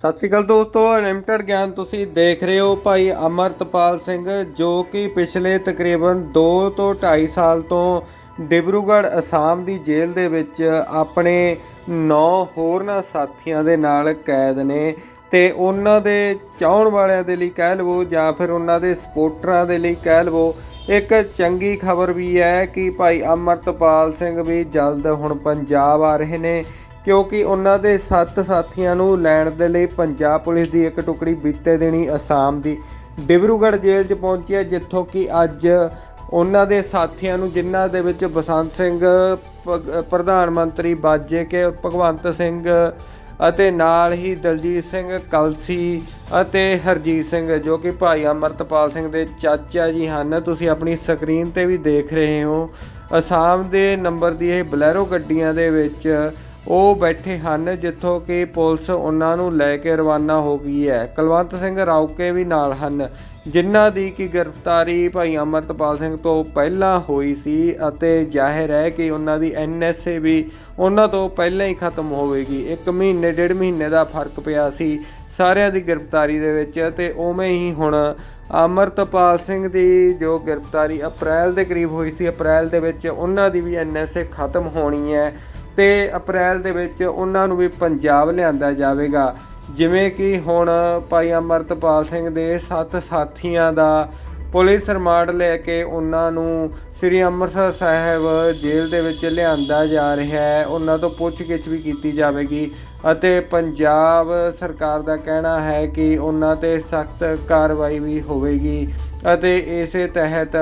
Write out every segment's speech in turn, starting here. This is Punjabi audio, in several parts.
ਸਤਿ ਸ਼੍ਰੀ ਅਕਾਲ ਦੋਸਤੋ ਅਨਲਿਮਟਿਡ ਗਿਆਨ ਤੁਸੀਂ ਦੇਖ ਰਹੇ ਹੋ ਭਾਈ ਅਮਰਤਪਾਲ ਸਿੰਘ, ਜੋ ਕਿ ਪਿਛਲੇ ਤਕਰੀਬਨ 2 ਤੋਂ 2.5 ਸਾਲ ਤੋਂ ਡਿਬਰੂਗੜ੍ਹ ਅਸਾਮ ਦੀ ਜੇਲ੍ਹ ਦੇ ਵਿੱਚ ਆਪਣੇ 9 ਹੋਰਨਾਂ ਸਾਥੀਆਂ ਦੇ ਨਾਲ ਕੈਦ ਨੇ ਤੇ ਉਹਨਾਂ ਦੇ ਚਾਹਣ ਵਾਲਿਆਂ ਦੇ ਲਈ ਕਹਿ ਲਵੋ ਜਾਂ ਫਿਰ ਉਹਨਾਂ ਦੇ ਸਪੋਰਟਰਾਂ ਦੇ ਲਈ ਕਹਿ ਲਵੋ, ਇੱਕ ਚੰਗੀ ਖਬਰ ਵੀ ਹੈ ਕਿ ਭਾਈ ਅਮਰਤਪਾਲ ਸਿੰਘ ਵੀ ਜਲਦ ਹੁਣ ਪੰਜਾਬ ਆ ਰਹੇ ਨੇ। ਕਿਉਂਕਿ ਉਹਨਾਂ ਦੇ ਸੱਤ ਸਾਥੀਆਂ ਨੂੰ ਲੈਣ ਦੇ ਲਈ ਪੰਜਾਬ ਪੁਲਿਸ ਦੀ ਇੱਕ ਟੁਕੜੀ ਬੀਤੇ ਦਿਨੀ ਅਸਾਮ ਦੀ ਡਿਬਰੂਗੜ੍ਹ ਜੇਲ੍ਹ 'ਚ ਪਹੁੰਚੀ ਹੈ, ਜਿੱਥੋਂ ਕਿ ਅੱਜ ਉਹਨਾਂ ਦੇ ਸਾਥੀਆਂ ਨੂੰ ਜਿਨ੍ਹਾਂ ਦੇ ਵਿੱਚ ਬਸੰਤ ਸਿੰਘ ਪ- ਪ੍ਰਧਾਨ ਮੰਤਰੀ ਬਾਜੇ ਕੇ, ਭਗਵੰਤ ਸਿੰਘ ਅਤੇ ਨਾਲ ਹੀ ਦਲਜੀਤ ਸਿੰਘ ਕਲਸੀ ਅਤੇ ਹਰਜੀਤ ਸਿੰਘ, ਜੋ ਕਿ ਭਾਈ ਅਮਰਤਪਾਲ ਸਿੰਘ ਦੇ ਚਾਚਾ ਜੀ ਹਨ। ਤੁਸੀਂ ਆਪਣੀ ਸਕਰੀਨ ਤੇ ਵੀ ਦੇਖ ਰਹੇ ਹੋ, ਅਸਾਮ ਦੇ ਨੰਬਰ ਦੀ ਇਹ ਬਲੈਰੋ ਗੱਡੀਆਂ ਦੇ ਵਿੱਚ ਉਹ ਬੈਠੇ ਹਨ ਜਿੱਥੋਂ ਕਿ ਪੁਲਿਸ ਉਹਨਾਂ ਨੂੰ ਲੈ ਕੇ ਰਵਾਨਾ ਹੋ ਗਈ ਹੈ। ਕੁਲਵੰਤ ਸਿੰਘ ਰਾਉਕੇ ਵੀ ਨਾਲ ਹਨ, ਜਿਨ੍ਹਾਂ ਦੀ ਕਿ ਗ੍ਰਿਫਤਾਰੀ ਭਾਈ ਅਮਰਤਪਾਲ ਸਿੰਘ ਤੋਂ ਪਹਿਲਾਂ ਹੋਈ ਸੀ ਅਤੇ ਜ਼ਾਹਿਰ ਹੈ ਕਿ ਉਹਨਾਂ ਦੀ ਐਨਐਸਏ ਵੀ ਉਹਨਾਂ ਤੋਂ ਪਹਿਲਾਂ ਹੀ ਖਤਮ ਹੋਵੇਗੀ। ਇੱਕ ਮਹੀਨੇ, ਡੇਢ ਮਹੀਨੇ ਦਾ ਫ਼ਰਕ ਪਿਆ ਸੀ ਸਾਰਿਆਂ ਦੀ ਗ੍ਰਿਫਤਾਰੀ ਦੇ ਵਿੱਚ ਤੇ ਉਵੇਂ ਹੀ ਹੁਣ ਅਮਰਤਪਾਲ ਸਿੰਘ ਦੀ ਜੋ ਗ੍ਰਿਫਤਾਰੀ ਅਪ੍ਰੈਲ ਦੇ ਕਰੀਬ ਹੋਈ ਸੀ, ਅਪ੍ਰੈਲ ਦੇ ਵਿੱਚ ਉਹਨਾਂ ਦੀ ਵੀ ਐਨਐਸਏ ਖਤਮ ਹੋਣੀ ਹੈ। ਤੇ ਅਪ੍ਰੈਲ ਦੇ ਵਿੱਚ ਉਹਨਾਂ ਨੂੰ ਵੀ ਪੰਜਾਬ ਲਿਆਂਦਾ ਜਾਵੇਗਾ। ਜਿਵੇਂ ਕਿ ਹੁਣ ਭਾਈ ਅਮਰਤਪਾਲ ਸਿੰਘ ਦੇ ਸੱਤ ਸਾਥੀਆਂ ਦਾ ਪੁਲਿਸ ਰਿਮਾਂਡ ਲੈ ਕੇ ਉਹਨਾਂ ਨੂੰ ਸ੍ਰੀ ਅੰਮ੍ਰਿਤਸਰ ਸਾਹਿਬ ਜੇਲ੍ਹ ਦੇ ਵਿੱਚ ਲਿਆਂਦਾ ਜਾ ਰਿਹਾ ਹੈ। ਉਹਨਾਂ ਤੋਂ ਪੁੱਛਗਿੱਛ ਵੀ ਕੀਤੀ ਜਾਵੇਗੀ ਅਤੇ ਪੰਜਾਬ ਸਰਕਾਰ ਦਾ ਕਹਿਣਾ ਹੈ ਕਿ ਉਹਨਾਂ ਤੇ ਸਖਤ ਕਾਰਵਾਈ ਵੀ ਹੋਵੇਗੀ। ਅਤੇ ਇਸੇ ਤਹਿਤ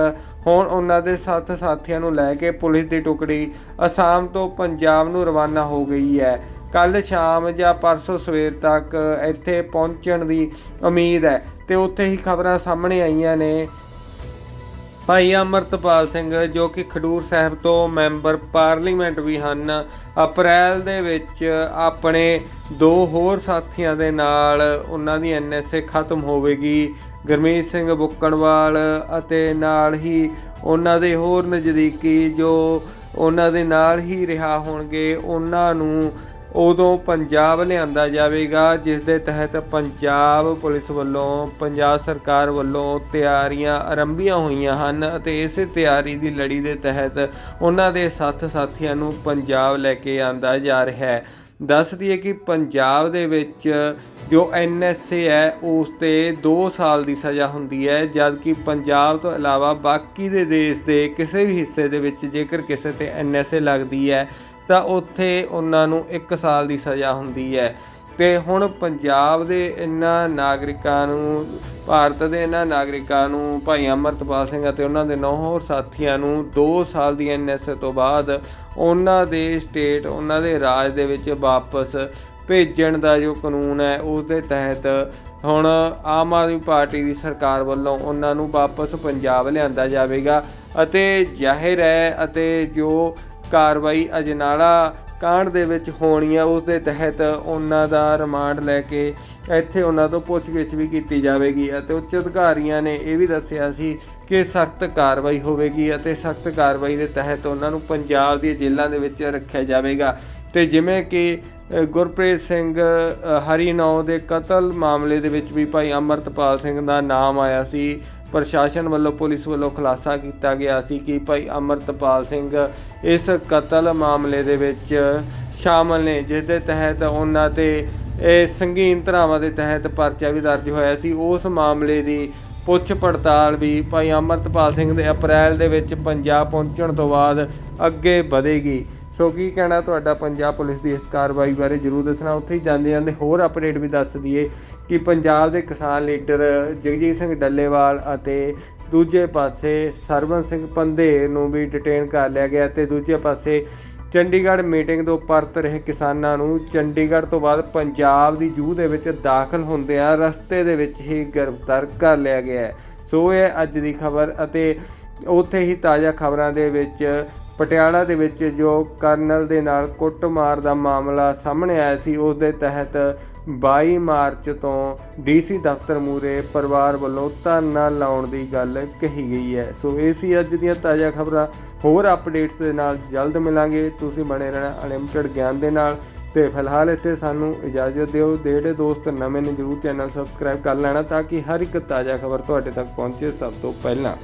ਹੁਣ ਉਹਨਾਂ ਦੇ ਸੱਤ ਸਾਥੀਆਂ ਨੂੰ ਲੈ ਕੇ ਪੁਲਿਸ ਦੀ ਟੁਕੜੀ ਅਸਾਮ ਤੋਂ ਪੰਜਾਬ ਨੂੰ ਰਵਾਨਾ ਹੋ ਗਈ ਹੈ। ਕੱਲ ਸ਼ਾਮ ਜਾਂ ਪਰਸੋਂ ਸਵੇਰ ਤੱਕ ਇੱਥੇ ਪਹੁੰਚਣ ਦੀ ਉਮੀਦ ਹੈ। ਤੇ ਉੱਥੇ ਹੀ ਖਬਰਾਂ ਸਾਹਮਣੇ ਆਈਆਂ ਨੇ ਭਾਈ ਅਮਰਤਪਾਲ ਸਿੰਘ, ਜੋ ਕਿ ਖਡੂਰ ਸਾਹਿਬ ਤੋਂ ਮੈਂਬਰ ਪਾਰਲੀਮੈਂਟ ਵੀ ਹਨ, ਅਪ੍ਰੈਲ ਦੇ ਵਿੱਚ ਆਪਣੇ ਦੋ ਹੋਰ ਸਾਥੀਆਂ ਦੇ ਨਾਲ ਉਹਨਾਂ ਦੀ ਐਨਐਸਏ ਖਤਮ ਹੋਵੇਗੀ। ਗਰਮੀਤ ਸਿੰਘ ਬੁੱਕਣਵਾਲ ਅਤੇ ਨਾਲ ਹੀ ਉਹਨਾਂ ਦੇ ਹੋਰ ਨਜ਼ਦੀਕੀ ਜੋ ਉਹਨਾਂ ਦੇ ਨਾਲ ਹੀ ਰਿਹਾ ਹੋਣਗੇ, ਉਹਨਾਂ ਨੂੰ ਉਦੋਂ ਪੰਜਾਬ ਲਿਆਂਦਾ ਜਾਵੇਗਾ ਜਿਸ ਦੇ ਤਹਿਤ ਪੰਜਾਬ ਪੁਲਿਸ ਵੱਲੋਂ, ਪੰਜਾਬ ਸਰਕਾਰ ਵੱਲੋਂ ਤਿਆਰੀਆਂ ਆਰੰਭੀਆਂ ਹੋਈਆਂ ਹਨ ਅਤੇ ਇਸੇ ਤਿਆਰੀ ਦੀ ਲੜੀ ਦੇ ਤਹਿਤ ਉਹਨਾਂ ਦੇ ਸੱਤ ਸਾਥੀਆਂ ਨੂੰ ਪੰਜਾਬ ਲੈ ਕੇ ਆਂਦਾ ਜਾ ਰਿਹਾ ਹੈ। ਦੱਸ ਦਈਏ ਕਿ ਪੰਜਾਬ ਦੇ ਵਿੱਚ ਜੋ ਐਨਐਸਏ ਹੈ, ਉਸ ਤੇ 2 ਸਾਲ ਦੀ ਸਜ਼ਾ ਹੁੰਦੀ ਹੈ, ਜਦਕਿ ਪੰਜਾਬ ਤੋਂ ਇਲਾਵਾ ਬਾਕੀ ਦੇ ਦੇਸ਼ ਦੇ ਕਿਸੇ ਵੀ ਹਿੱਸੇ ਦੇ ਵਿੱਚ ਜੇਕਰ ਕਿਸੇ ਤੇ ਐਨਐਸਏ ਲੱਗਦੀ ਹੈ ਤਾਂ ਉੱਥੇ ਉਹਨਾਂ ਨੂੰ 1 ਸਾਲ ਦੀ ਸਜ਼ਾ ਹੁੰਦੀ ਹੈ। ਤੇ ਹੁਣ ਪੰਜਾਬ ਦੇ ਇਹਨਾਂ ਨਾਗਰਿਕਾਂ ਨੂੰ, ਭਾਰਤ ਦੇ ਇਹਨਾਂ ਨਾਗਰਿਕਾਂ ਨੂੰ, ਭਾਈ ਅਮਰਤਪਾਲ ਸਿੰਘ ਅਤੇ ਉਹਨਾਂ ਦੇ ਨੌ ਹੋਰ ਸਾਥੀਆਂ ਨੂੰ 2 ਸਾਲ ਦੀ ਐਨਐਸਏ ਤੋਂ ਬਾਅਦ ਉਹਨਾਂ ਦੇ ਸਟੇਟ ਉਹਨਾਂ ਦੇ ਰਾਜ ਦੇ ਵਿੱਚ ਵਾਪਸ ਭੇਜਣ ਦਾ ਜੋ ਕਾਨੂੰਨ ਹੈ ਉਸ ਦੇ ਤਹਿਤ ਹੁਣ ਆਮ ਆਦਮੀ ਪਾਰਟੀ ਦੀ ਸਰਕਾਰ ਵੱਲੋਂ ਉਹਨਾਂ ਨੂੰ ਵਾਪਸ ਪੰਜਾਬ ਲਿਆਂਦਾ ਜਾਵੇਗਾ। ਅਤੇ ਜ਼ਾਹਿਰ ਹੈ ਅਤੇ ਜੋ ਕਾਰਵਾਈ ਅਜਨਾਲਾ ਕਾਂਡ ਦੇ ਵਿੱਚ ਹੋਣੀ ਆ ਉਸ ਦੇ ਤਹਿਤ ਉਹਨਾਂ ਦਾ ਰਿਮਾਂਡ ਲੈ ਕੇ ਇੱਥੇ ਉਹਨਾਂ ਤੋਂ ਪੁੱਛਗਿੱਛ ਵੀ ਕੀਤੀ ਜਾਵੇਗੀ ਅਤੇ ਉੱਚ ਅਧਿਕਾਰੀਆਂ ਨੇ ਇਹ ਵੀ ਦੱਸਿਆ ਸੀ ਕਿ ਸਖਤ ਕਾਰਵਾਈ ਹੋਵੇਗੀ ਅਤੇ ਸਖਤ ਕਾਰਵਾਈ ਦੇ ਤਹਿਤ ਉਹਨਾਂ ਨੂੰ ਪੰਜਾਬ ਦੀਆਂ ਜੇਲ੍ਹਾਂ ਦੇ ਵਿੱਚ ਰੱਖਿਆ ਜਾਵੇਗਾ। ਤੇ ਜਿਵੇਂ ਕਿ ਗੁਰਪ੍ਰੀਤ ਸਿੰਘ ਹਰੀਨੌ ਦੇ ਕਤਲ ਮਾਮਲੇ ਦੇ ਵਿੱਚ ਵੀ ਭਾਈ ਅਮਰਤਪਾਲ ਸਿੰਘ ਦਾ ਨਾਮ ਆਇਆ ਸੀ। ਪ੍ਰਸ਼ਾਸਨ ਵੱਲੋਂ ਪੁਲਿਸ ਵੱਲੋਂ ਖੁਲਾਸਾ ਕੀਤਾ ਗਿਆ ਸੀ ਕਿ ਭਾਈ ਅਮਰਤਪਾਲ ਸਿੰਘ ਇਸ ਕਤਲ ਮਾਮਲੇ ਦੇ ਵਿੱਚ ਸ਼ਾਮਲ ਨੇ ਜਿਸ ਦੇ ਤਹਿਤ ਉਹਨਾਂ ਤੇ, ਇਹ ਸੰਗੀਨ ਧਾਰਾਵਾਂ ਦੇ ਤਹਿਤ ਪਰਚਾ ਵੀ ਦਰਜ ਹੋਇਆ ਸੀ। ਉਸ ਮਾਮਲੇ ਦੀ ਪੁੱਛ ਪੜਤਾਲ ਵੀ ਭਾਈ ਅਮਰਤਪਾਲ ਸਿੰਘ ਦੇ ਅਪ੍ਰੈਲ ਦੇ ਵਿੱਚ ਪੰਜਾਬ ਪਹੁੰਚਣ ਤੋਂ ਬਾਅਦ ਅੱਗੇ ਵਧੇਗੀ। ਸੋ ਕੀ ਕਹਿਣਾ ਤੁਹਾਡਾ ਪੰਜਾਬ ਪੁਲਿਸ ਦੀ ਇਸ ਕਾਰਵਾਈ ਬਾਰੇ ਜਰੂਰ ਦੱਸਣਾ। ਉੱਥੇ ਹੀ ਜਾਂਦੇ ਜਾਂਦੇ ਹੋਰ ਅਪਡੇਟ ਵੀ ਦੱਸ ਦਈਏ ਕਿ ਪੰਜਾਬ ਦੇ ਕਿਸਾਨ ਲੀਡਰ ਜਗਜੀਤ ਸਿੰਘ ਡੱਲੇਵਾਲ ਅਤੇ ਦੂਜੇ ਪਾਸੇ ਸਰਵਨ ਸਿੰਘ ਪੰਧੇ ਨੂੰ ਵੀ ਡਿਟੇਨ ਕਰ ਲਿਆ ਗਿਆ ਤੇ ਦੂਜੇ ਪਾਸੇ ਚੰਡੀਗੜ੍ਹ ਮੀਟਿੰਗ ਤੋਂ ਪਰਤ ਰਹੇ ਕਿਸਾਨਾਂ ਨੂੰ ਚੰਡੀਗੜ੍ਹ ਤੋਂ ਬਾਅਦ ਪੰਜਾਬ ਦੀ ਜੂਹ ਦੇ ਵਿੱਚ ਦਾਖਲ ਹੁੰਦਿਆਂ ਰਸਤੇ ਦੇ ਵਿੱਚ ਹੀ ਗ੍ਰਿਫਤਾਰ ਕਰ ਲਿਆ ਗਿਆ ਸੋ ਇਹ ਅੱਜ ਦੀ ਖਬਰ ਅਤੇ ਉੱਥੇ ਹੀ ਤਾਜ਼ਾ ਖਬਰਾਂ ਦੇ ਵਿੱਚ ਪਟਿਆਲਾ ਦੇ ਵਿੱਚ ਜੋ ਕਰਨਲ ਦੇ ਨਾਲ ਕੁੱਟਮਾਰ ਦਾ ਮਾਮਲਾ ਸਾਹਮਣੇ ਆਇਆ ਸੀ ਉਸ ਦੇ ਤਹਿਤ 22 ਮਾਰਚ ਤੋਂ ਡੀਸੀ ਦਫ਼ਤਰ ਮੂਰੇ ਪਰਿਵਾਰ ਵੱਲੋਂ ਧਰਨਾ ਲਾਉਣ ਦੀ ਗੱਲ ਕਹੀ ਗਈ ਹੈ। ਸੋ ਇਹ ਸੀ ਅੱਜ ਦੀਆਂ ਤਾਜ਼ਾ ਖਬਰਾਂ। ਹੋਰ ਅਪਡੇਟਸ ਦੇ ਨਾਲ ਜਲਦ ਮਿਲਾਂਗੇ। ਤੁਸੀਂ ਬਣੇ ਰਹਿਣਾ ਅਨਲਿਮਟਿਡ ਗਿਆਨ ਦੇ ਨਾਲ। ਤੇ ਫਿਲਹਾਲ ਇੱਥੇ ਸਾਨੂੰ ਇਜਾਜ਼ਤ ਦਿਓ। ਜਿਹੜੇ ਦੋਸਤ ਨਵੇਂ ਨੇ, ਜਰੂਰ ਚੈਨਲ ਸਬਸਕ੍ਰਾਈਬ ਕਰ ਲੈਣਾ ਤਾਂ ਕਿ ਹਰ ਇੱਕ ਤਾਜ਼ਾ ਖਬਰ ਤੁਹਾਡੇ ਤੱਕ ਪਹੁੰਚੇ ਸਭ ਤੋਂ ਪਹਿਲਾਂ।